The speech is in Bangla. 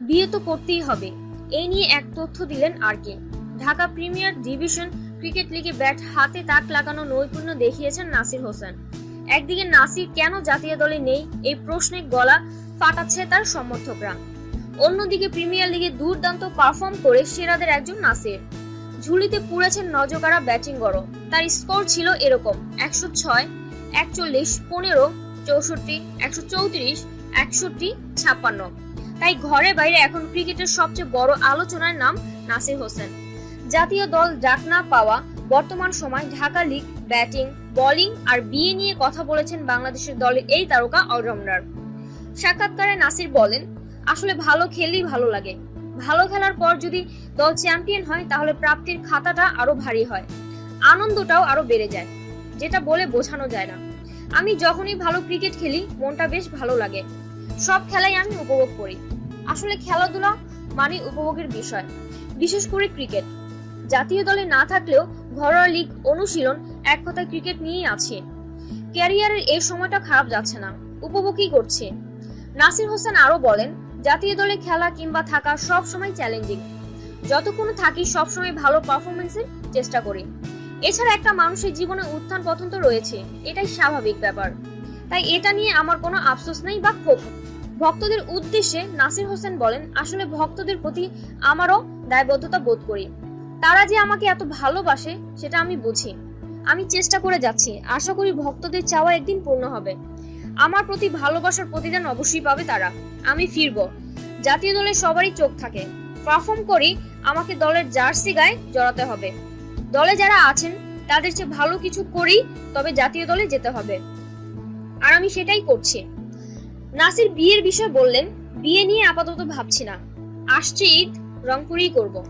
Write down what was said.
বিয়ে তো করতেই হবে। এই নিয়ে এক তথ্য দিলেন আর কে ঢাকা প্রিমিয়ার ডিভিশন ক্রিকেট লিগে ব্যাট হাতে তাক লাগানো নৈপুণ্য দেখিয়েছেন নাসির হোসেন। একদিকে নাসির কেন জাতীয় দলে নেই, এই প্রশ্নে গলা ফাটাচ্ছে তার সমর্থকরা। অন্যদিকে প্রিমিয়ার লিগে দুর্দান্ত পারফর্ম করে সেরাদের একজন নাসির। ঝুলিতে পুড়েছেন নজকারা ব্যাটিং গড়। তার স্কোর ছিল এরকম, একশো ছয় একচল্লিশ, পনেরো, চৌষট্টি, একশো চৌত্রিশ, একষট্টি, ছাপ্পান্ন। তাই ঘরে বাইরে এখন ক্রিকেটের সবচেয়ে বড় আলোচনার নাম নাসির হোসেন। জাতীয় দল ডাক না পাওয়া, বর্তমান সময় ঢাকা লিগ ব্যাটিং, বোলিং আর বিয়ে নিয়ে কথা বলেছেন বাংলাদেশের দলের এই তারকা অলরাউন্ডার। সাক্ষাৎকারে নাসির বলেন, আসলে ভালো খেললেই ভালো লাগে। ভালো খেলার পর যদি দল চ্যাম্পিয়ন হয়, তাহলে প্রাপ্তির খাতাটা আরও ভারী হয়। আনন্দটাও আরও বেড়ে যায়। যেটা বলে বোঝানো যায় না। আমি যখনই ভালো ক্রিকেট খেলি, মনটা বেশ ভালো লাগে। সব খেলাই আমি উপভোগ করি। আসলে খেলাধুলা মানে উপভোগের বিষয়, বিশেষ করে ক্রিকেট জাতীয় দলে না থাকলেও ঘরোয়া লীগ অনুশীলন এক কথায় ক্রিকেট নিয়েই আছে। ক্যারিয়ারের এই সময়টা খারাপ যাচ্ছে না, উপভোগই করছে। নাসির হোসেন আরও বলেন, জাতীয় দলে খেলা কিংবা থাকা সব সময় চ্যালেঞ্জিং যতক্ষণ থাকি সবসময় ভালো পারফরমেন্সের চেষ্টা করি। এছাড়া একটা মানুষের জীবনে উত্থান পতন তো রয়েছে, এটাই স্বাভাবিক ব্যাপার। তাই এটা নিয়ে আমার কোনো আফসোস নেই বা ক্ষোভ। ভক্তদের উদ্দেশ্যে নাসির হোসেন বলেন, আসলে ভক্তদের প্রতি আমারও দায়বদ্ধতা বোধ করি। তারা যে আমাকে এত ভালোবাসে, সেটা আমি বুঝি। আমি চেষ্টা করে যাচ্ছি। আশা করি ভক্তদের চাওয়া একদিন পূর্ণ হবে। আমার প্রতি ভালোবাসার প্রতিদান অবশ্যই পাবে তারা। আমি ফিরব। জাতীয় দলের সবারই চোখ থাকে। পারফর্ম করি, আমাকে দলের জার্সি গায়ে জড়াতে হবে। দলে যারা আছেন, তাদের চেয়ে ভালো কিছু করেই তবে জাতীয় দলে যেতে হবে। আর আমি সেটাই করছি। নাসির বিয়ের বিষয় বললেন, বিয়ে নিয়ে আপাতত ভাবছি না। আসছে ঈদ, রংপুরেই করব।